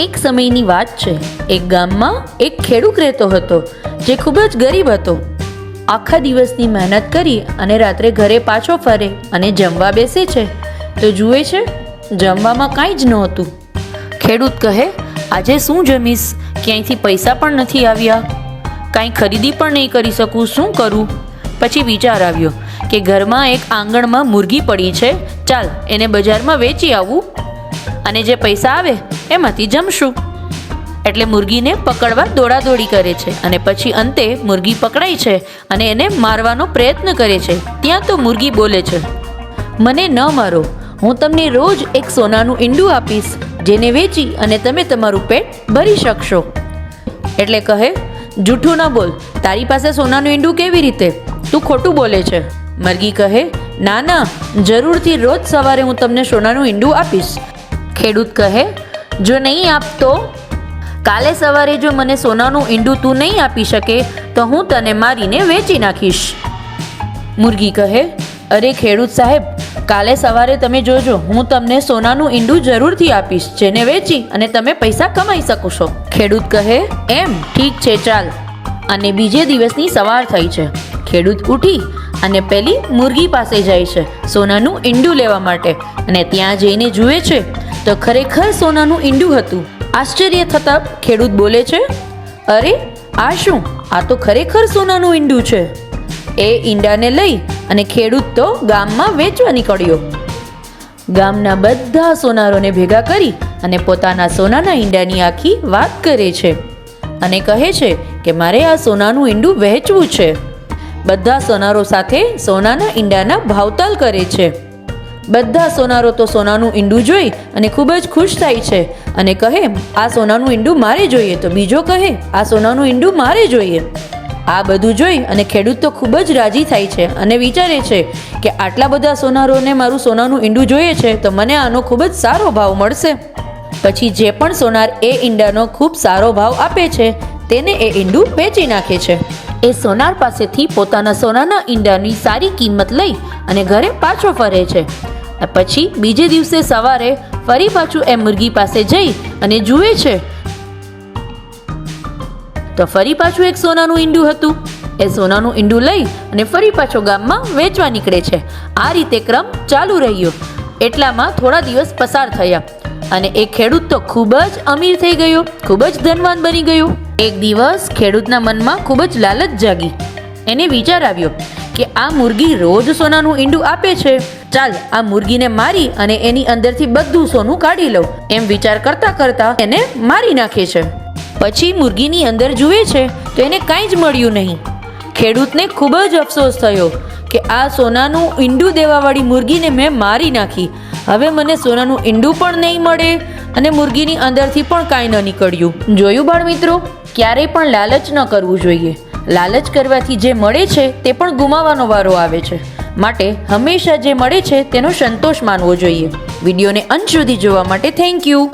એક સમયની વાત છે. એક ગામમાં એક ખેડૂત રહેતો હતો, જે ખૂબ જ ગરીબ હતો. આખા દિવસની મહેનત કરી અને રાત્રે ઘરે પાછો ફરે અને જમવા બેસે છે. તો જુએ છે, જમવામાં કાંઈ જ નહોતું. ખેડૂત કહે, આજે શું જમીશ? ક્યાંયથી પૈસા પણ નથી આવ્યા. કાંઈ ખરીદી પણ નહીં કરી શકું, શું કરું? પછી વિચાર આવ્યો કે ઘરમાં એક આંગણમાં મુરગી પડી છે. ચાલ, એને બજારમાં વેચી આવું. અને જે પૈસા આવે એમાંથી જમશું. એટલે મુરગીને પકડવા દોડાદોડી કરે છે અને પછી અંતે મુરગી પકડાય છે અને એને મારવાનો પ્રયત્ન કરે છે. ત્યાં તો મુરગી બોલે છે, મને ન મારો, હું તમને રોજ એક સોનાનું ઈંડું આપીશ, જેને વેચી અને તમે તમારું પેટ ભરી શકશો. એટલે કહે જૂઠું ન બોલ, તારી પાસે સોનાનું ઈંડું કેવી રીતે? તું ખોટું બોલે છે. મરઘી કહે, ના ના, જરૂરથી રોજ સવારે હું તમને સોનાનું ઈંડું આપીશ. ખેડૂત કહે જો નહીં આપતો? કાલે સવારે જો મને સોનાનું ઈંડું તું નહીં આપી શકે, તો હું તને મારીને વેચી નાખીશ. મુરગી કહે, અરે ખેડૂત સાહેબ, કાલે સવારે તમે જોજો, હું તમને સોનાનું ઈંડું જરૂરથી આપીશ, જેને વેચી અને તમે પૈસા કમાઈ શકો છો. ખેડૂત કહે, એમ, ઠીક છે, ચાલ. અને બીજે દિવસની સવાર થઈ છે. ખેડૂત ઉઠી અને પેલી મુરગી પાસે જાય છે, સોનાનું ઈંડું લેવા માટે. અને ત્યાં જઈને જુએ છે તો ખરેખર સોનાનું ઈંડું હતું. આશ્ચર્ય થતાં ખેડૂત બોલે છે, અરે, આ શું? આ તો ખરેખર સોનાનું ઈંડું છે. એ ઈંડાને લઈ અને ખેડૂત તો ગામમાં વેચવા નીકળ્યો. ગામના બધા સોનારોને ભેગા કરી અને પોતાના સોનાના ઈંડાની આખી વાત કરે છે અને કહે છે કે, મારે આ સોનાનું ઈંડું વહેંચવું છે. બધા સોનારો સાથે સોનાના ઈંડાના ભાવતાલ કરે છે. બધા સોનારો તો સોનાનું ઈંડું જોઈ અને ખૂબ જ ખુશ થાય છે. અને કહે, આ સોનાનું ઈંડું મારે જોઈએ. તો બીજો કહે, આ સોનાનું ઈંડું મારે જોઈએ. આ બધું જોઈ અને ખેડૂત તો ખૂબ જ રાજી થાય છે અને વિચારે છે કે આટલા બધા સોનારોને મારું સોનાનું ઈંડું જોઈએ છે તો મને આનો ખૂબ જ સારો ભાવ મળશે. પછી જે પણ સોનાર એ ઈંડાનો ખૂબ સારો ભાવ આપે છે, તેને એ ઈંડું વેચી નાખે છે. એ સોનાર પાસેથી પોતાના સોનાના ઈંડાની સારી કિંમત લઈ અને ઘરે પાછો ફરે છે. પછી બીજે દિવસે સવારે ફરી પાછું એ મુરગી પાસે જઈ અને જુએ છે. તો ફરી પાછું એક સોનાનું ઈંડું હતું. એ સોનાનું ઈંડું લઈ અને ફરી પાછો ગામમાં વેચવા નીકળે છે. આ રીતે ક્રમ ચાલુ રહ્યો. એટલામાં થોડા દિવસ પસાર થયા. અને એ ખેડૂત તો ખૂબ જ અમીર થઈ ગયો. ખૂબ જ ધનવાન બની ગયો. એક દિવસ ખેડૂતના મનમાં ખૂબ જ લાલચ જાગી. એને વિચાર આવ્યો કે આ મુરગી રોજ સોનાનું ઈંડું આપે છે. ચાલ, આ મુરગીને મારી અને એની અંદરથી બધું સોનું કાઢી લઉં. એમ વિચાર કરતા કરતા એને મારી નાખે છે. પછી મુરગીની અંદર જુએ છે તો એને કાંઈ જ મળ્યું નહીં. ખેડૂતને ખૂબ જ અફસોસ થયો કે આ સોનાનું ઈંડું દેવાવાળી મુરગીને મેં મારી નાખી. હવે મને સોનાનું ઈંડું પણ નહીં મળે અને મુરગીની અંદરથી પણ કાંઈ ન નીકળ્યું. જોયું બાળ મિત્રો? ક્યારેય પણ લાલચ ન કરવું જોઈએ. લાલચ કરવાથી જે મળે છે તે પણ ગુમાવવાનો વારો આવે છે. માટે હંમેશા જે મળે છે તેનો સંતોષ માનવો જોઈએ. વિડીયોને અંત સુધી જોવા માટે થેન્ક યુ